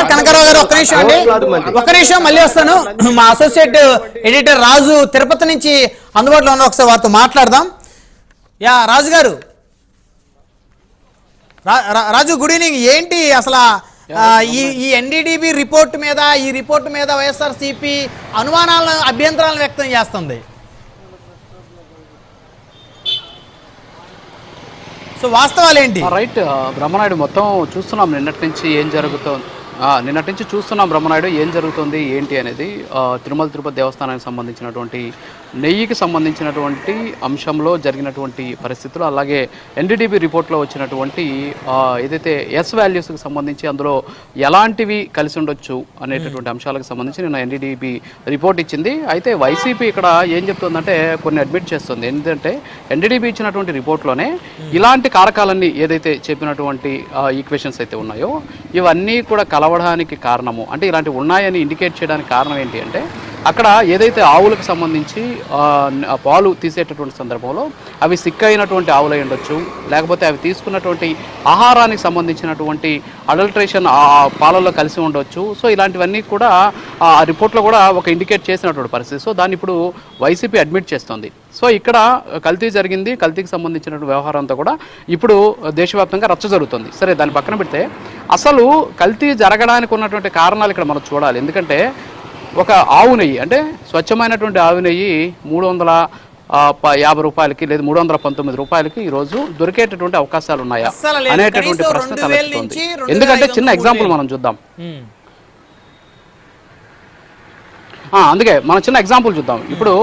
నిమిషం కనకరావు గారు ఒక్క నిమిషం అండి. ఒక్క నిమిషం మళ్ళీ వస్తాను. మా అసోసియేట్ ఎడిటర్ రాజు తిరుపతి నుంచి అందుబాటులో ఉన్న ఒకసారి వారితో మాట్లాడదాం. యా రాజు గారు రాజు గుడ్ ఈవినింగ్ ఏంటి అసలు ఈ ఈ ఎన్డీడీబీ రిపోర్ట్ మీద ఈ రిపోర్ట్ మీద వైఎస్ఆర్ సిపి అనుమానాలను అభ్యంతరాలను వ్యక్తం చేస్తుంది. సో వాస్తవాలు ఏంటి రైట్ బ్రహ్మనాయుడు మొత్తం చూస్తున్నాం నిన్నటి నుంచి ఏం జరుగుతుంది. నిన్నటి నుంచి చూస్తున్నాం బ్రహ్మనాయుడు ఏం జరుగుతుంది ఏంటి అనేది. తిరుమల తిరుపతి దేవస్థానానికి సంబంధించినటువంటి నెయ్యికి సంబంధించినటువంటి అంశంలో జరిగినటువంటి పరిస్థితులు అలాగే ఎన్డీడీబీ రిపోర్ట్లో వచ్చినటువంటి ఏదైతే ఎస్ వాల్యూస్కి సంబంధించి అందులో ఎలాంటివి కలిసి ఉండొచ్చు అనేటటువంటి అంశాలకు సంబంధించి నిన్న ఎన్డీడీబీ రిపోర్ట్ ఇచ్చింది. అయితే వైసీపీ ఇక్కడ ఏం చెప్తుందంటే కొన్ని అడ్మిట్ చేస్తుంది. ఏంటంటే ఎన్డీడీబీ ఇచ్చినటువంటి రిపోర్ట్లోనే ఇలాంటి కారకాలన్నీ ఏదైతే చెప్పినటువంటి ఈక్వేషన్స్ అయితే ఉన్నాయో ఇవన్నీ కూడా కలవడానికి కారణము. అంటే ఇలాంటివి ఉన్నాయని ఇండికేట్ చేయడానికి కారణం ఏంటి అంటే అక్కడ ఏదైతే ఆవులకు సంబంధించి పాలు తీసేటటువంటి సందర్భంలో అవి సిక్ అయినటువంటి ఆవులు ఉండొచ్చు లేకపోతే అవి తీసుకున్నటువంటి ఆహారానికి సంబంధించినటువంటి అడల్ట్రేషన్ ఆ పాలల్లో కలిసి ఉండొచ్చు. సో ఇలాంటివన్నీ కూడా ఆ రిపోర్ట్లో కూడా ఒక ఇండికేట్ చేసినటువంటి పరిస్థితి. సో దాన్ని ఇప్పుడు వైసీపీ అడ్మిట్ చేస్తుంది. సో ఇక్కడ కల్తీ జరిగింది కల్తీకి సంబంధించినటువంటి వ్యవహారం అంతా కూడా ఇప్పుడు దేశవ్యాప్తంగా రచ్చ జరుగుతుంది. సరే దాన్ని పక్కన పెడితే అసలు కల్తీ జరగడానికి ఉన్నటువంటి కారణాలు ఇక్కడ మనం చూడాలి. ఎందుకంటే ఒక ఆవు నెయ్యి అంటే స్వచ్ఛమైనటువంటి ఆవు నెయ్యి మూడు వందల యాభై రూపాయలకి లేదా మూడు వందల పంతొమ్మిది రూపాయలకి ఈ రోజు దొరికేటటువంటి అవకాశాలు ఉన్నాయా. అనేటటువంటి ప్రశ్న వేల ఎందుకంటే చిన్న ఎగ్జాంపుల్ మనం చూద్దాం. అందుకే మనం చిన్న ఎగ్జాంపుల్ చూద్దాం. ఇప్పుడు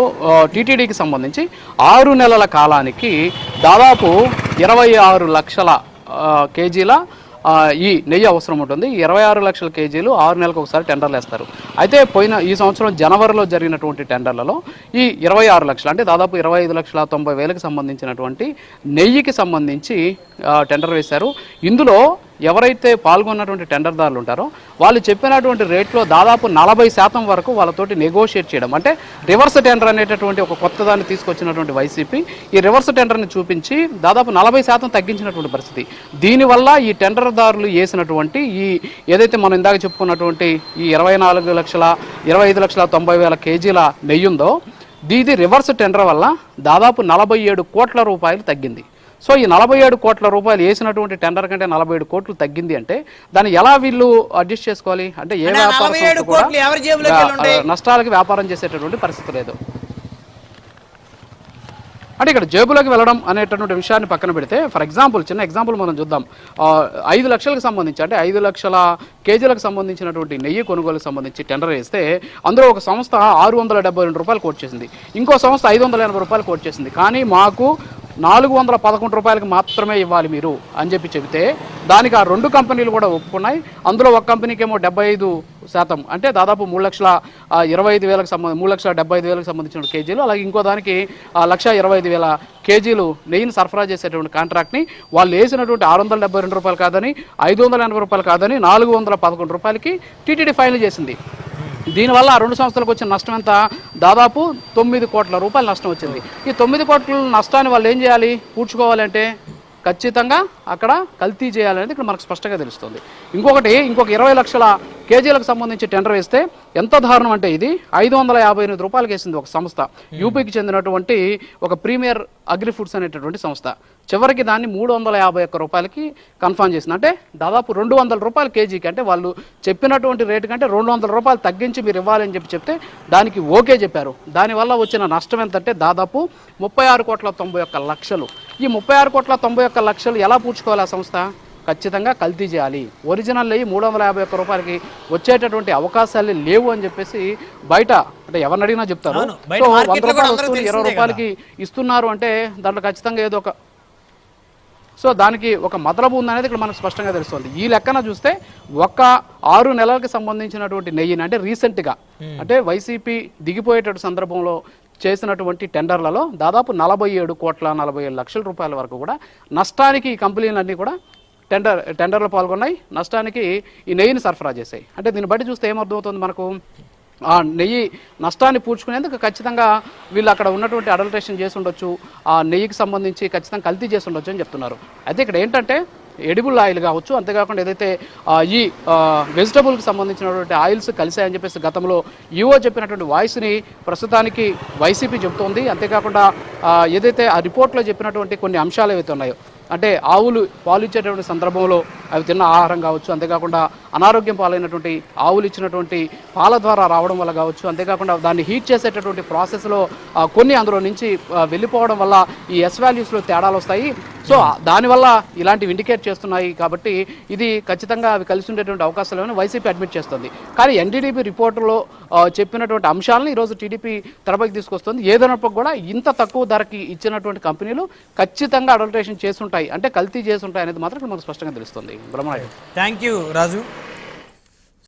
టీటీడీకి సంబంధించి ఆరు నెలల కాలానికి దాదాపు ఇరవై ఆరు లక్షల కేజీల ఈ నెయ్యి అవసరం ఉంటుంది. ఇరవై ఆరు లక్షల కేజీలు ఆరు నెలలకు ఒకసారి టెండర్లు వేస్తారు. అయితే పోయిన ఈ సంవత్సరం జనవరిలో జరిగినటువంటి టెండర్లలో ఈ ఇరవై ఆరు లక్షలు అంటే దాదాపు ఇరవై ఐదు లక్షల తొంభై వేలకు సంబంధించినటువంటి నెయ్యికి సంబంధించి టెండర్ వేశారు. ఇందులో ఎవరైతే పాల్గొన్నటువంటి టెండర్దారులు ఉంటారో వాళ్ళు చెప్పినటువంటి రేట్లో దాదాపు నలభై శాతం వరకు వాళ్ళతోటి నెగోషియేట్ చేయడం. అంటే రివర్స్ టెండర్ అనేటటువంటి ఒక కొత్త దాన్ని తీసుకొచ్చినటువంటి వైసీపీ ఈ రివర్స్ టెండర్ని చూపించి దాదాపు నలభై శాతం తగ్గించినటువంటి పరిస్థితి. దీనివల్ల ఈ టెండర్దారులు వేసినటువంటి ఈ ఏదైతే మనం ఇందాక చెప్పుకున్నటువంటి ఈ ఇరవై నాలుగు లక్షల ఇరవై ఐదు లక్షల తొంభై వేల కేజీల నెయ్యి ఉందో దీది రివర్స్ టెండర్ వల్ల దాదాపు నలభై ఏడు కోట్ల రూపాయలు తగ్గింది. సో ఈ నలభై ఏడు కోట్ల రూపాయలు వేసినటువంటి టెండర్ కంటే నలభై ఏడు కోట్లు తగ్గింది అంటే దాన్ని ఎలా వీళ్ళు అడ్జస్ట్ చేసుకోవాలి? అంటే ఏ వ్యాపార 47 సంస్థ కూడా కోట్లు ఎవరి జేబులోకి వెళ్ళి ఉంటాయి? ఆ, నష్టాలకు వ్యాపారం చేసేటటువంటి పరిస్థితి లేదు. అంటే ఇక్కడ జేబులోకి వెళ్ళడం అనేటటువంటి విషయాన్ని పక్కన పెడితే ఫర్ ఎగ్జాంపుల్ చిన్న ఎగ్జాంపుల్ మనం చూద్దాం. ఐదు లక్షలకు సంబంధించి అంటే ఐదు లక్షల కేజీలకు సంబంధించినటువంటి నెయ్యి కొనుగోలుకు సంబంధించి టెండర్ వేస్తే అందులో ఒక సంస్థ ఆరు వందల డెబ్బై రెండు రూపాయలు కోట్ చేసింది. ఇంకో సంస్థ ఐదు వందల ఎనభై రూపాయలు కోట్ చేసింది. కానీ మాకు నాలుగు వందల పదకొండు రూపాయలకు మాత్రమే ఇవ్వాలి మీరు అని చెప్పి చెబితే దానికి ఆ రెండు కంపెనీలు కూడా ఒప్పుకున్నాయి. అందులో ఒక కంపెనీకి ఏమో డెబ్బై ఐదు శాతం అంటే దాదాపు మూడు లక్షల ఇరవై ఐదు వేలకు సంబంధించి మూడు లక్షల డెబ్బై ఐదు వేలకు సంబంధించిన కేజీలు అలాగే ఇంకో దానికి లక్ష ఇరవై ఐదు వేల కేజీలు నెయ్యిని సరఫరా చేసేటువంటి కాంట్రాక్ట్ని వాళ్ళు వేసినటువంటి ఆరు వందల డెబ్బై రెండు రూపాయలు కాదని ఐదు వందల ఎనభై రూపాయలు కాదని నాలుగు వందల పదకొండు రూపాయలకి టీటీడీ ఫైనల్ చేసింది. దీనివల్ల ఆ రెండు సంస్థలకు వచ్చిన నష్టం ఎంత? దాదాపు తొమ్మిది కోట్ల రూపాయల నష్టం వచ్చింది. ఈ తొమ్మిది కోట్ల నష్టాన్ని వాళ్ళు ఏం చేయాలి? పూడ్చుకోవాలంటే ఖచ్చితంగా అక్కడ కల్తీ చేయాలనేది ఇక్కడ మనకు స్పష్టంగా తెలుస్తుంది. ఇంకొకటి ఇంకొక ఇరవై లక్షల కేజీలకు సంబంధించి టెండర్ వేస్తే ఎంత దారుణం అంటే ఇది? ఐదు వందల యాభై ఎనిమిది రూపాయలకి వేసింది ఒక సంస్థ. యూపీకి చెందినటువంటి ఒక ప్రీమియర్ అగ్రి ఫుడ్స్ అనేటటువంటి సంస్థ. చివరికి దాన్ని మూడు వందల యాభై ఒక్క రూపాయలకి కన్ఫర్మ్ చేసింది. అంటే దాదాపు రెండు వందల రూపాయలు కేజీకి. అంటే వాళ్ళు చెప్పినటువంటి రేటు కంటే రెండు వందల రూపాయలు తగ్గించి మీరు ఇవ్వాలని చెప్పి చెప్తే దానికి ఓకే చెప్పారు. దానివల్ల వచ్చిన నష్టం ఎంతంటే దాదాపు ముప్పై ఆరు కోట్ల తొంభై ఒక్క లక్షలు. ఈ ముప్పై ఆరు కోట్ల తొంభై ఒక్క లక్షలు ఎలా పూడ్చుకోవాలి ఆ సంస్థ? ఖచ్చితంగా కల్తీ చేయాలి. ఒరిజినల్ అయ్యి మూడు వందల యాభై ఒక్క రూపాయలకి వచ్చేటటువంటి అవకాశాలు లేవు అని చెప్పేసి బయట అంటే ఎవరిని అడిగినా చెప్తారు. సో వంద రూపాయలు వస్తువులు ఇరవై రూపాయలకి ఇస్తున్నారు అంటే దాంట్లో ఖచ్చితంగా ఏదో ఒక సో దానికి ఒక మతలబు ఉందనేది ఇక్కడ మనకు స్పష్టంగా తెలుస్తుంది. ఈ లెక్కన చూస్తే ఒక్క ఆరు నెలలకు సంబంధించినటువంటి నెయ్యిని అంటే రీసెంట్గా అంటే వైసీపీ దిగిపోయేటటువంటి సందర్భంలో చేసినటువంటి టెండర్లలో దాదాపు నలభై ఏడు కోట్ల నలభై ఏడు లక్షల రూపాయల వరకు కూడా నష్టానికి ఈ కంపెనీలన్నీ కూడా టెండర్ టెండర్లో పాల్గొన్నాయి. నష్టానికి ఈ నెయ్యిని సరఫరా చేశాయి. అంటే దీన్ని బట్టి చూస్తే ఏమర్థమవుతుంది మనకు? ఆ నెయ్యి నష్టాన్ని పూడ్చుకునేందుకు ఖచ్చితంగా వీళ్ళు అక్కడ ఉన్నటువంటి అడల్ట్రేషన్ చేసి ఉండొచ్చు. ఆ నెయ్యికి సంబంధించి ఖచ్చితంగా కల్తీ చేసి ఉండొచ్చు అని చెప్తున్నారు. అయితే ఇక్కడ ఏంటంటే ఎడిబుల్ ఆయిల్ కావచ్చు అంతేకాకుండా ఏదైతే ఈ వెజిటబుల్కి సంబంధించినటువంటి ఆయిల్స్ కలిసాయని చెప్పేసి గతంలో ఈవో చెప్పినటువంటి వాయిస్ని ప్రస్తుతానికి వైసీపీ చెబుతోంది. అంతేకాకుండా ఏదైతే ఆ రిపోర్ట్లో చెప్పినటువంటి కొన్ని అంశాలు ఏవైతే ఉన్నాయో అంటే ఆవులు పాలు ఇచ్చేటువంటి సందర్భంలో అవి తిన్న ఆహారం కావచ్చు అంతేకాకుండా అనారోగ్యం పాలైనటువంటి ఆవులు ఇచ్చినటువంటి పాల ద్వారా రావడం వల్ల కావచ్చు అంతేకాకుండా దాన్ని హీట్ చేసేటటువంటి ప్రాసెస్లో కొన్ని అందులో నుంచి వెళ్ళిపోవడం వల్ల ఈ ఎస్ వాల్యూస్లో తేడాలు వస్తాయి. సో దానివల్ల ఇలాంటివి ఇండికేట్ చేస్తున్నాయి కాబట్టి ఇది ఖచ్చితంగా అవి కలిసి ఉండేటువంటి అవకాశాలు వైసీపీ అడ్మిట్ చేస్తుంది. కానీ ఎన్డీడీపీ రిపోర్టులో చెప్పినటువంటి అంశాలను ఈరోజు టీడీపీ తెరపైకి తీసుకొస్తుంది. ఏదైనప్పుడు కూడా ఇంత తక్కువ ధరకి ఇచ్చినటువంటి కంపెనీలు ఖచ్చితంగా అడల్టరేషన్ చేస్తుంటాయి అంటే కల్తీ చేస్తుంటాయి అనేది మాత్రం మనకు స్పష్టంగా తెలుస్తుంది. Brahma thank you Raju.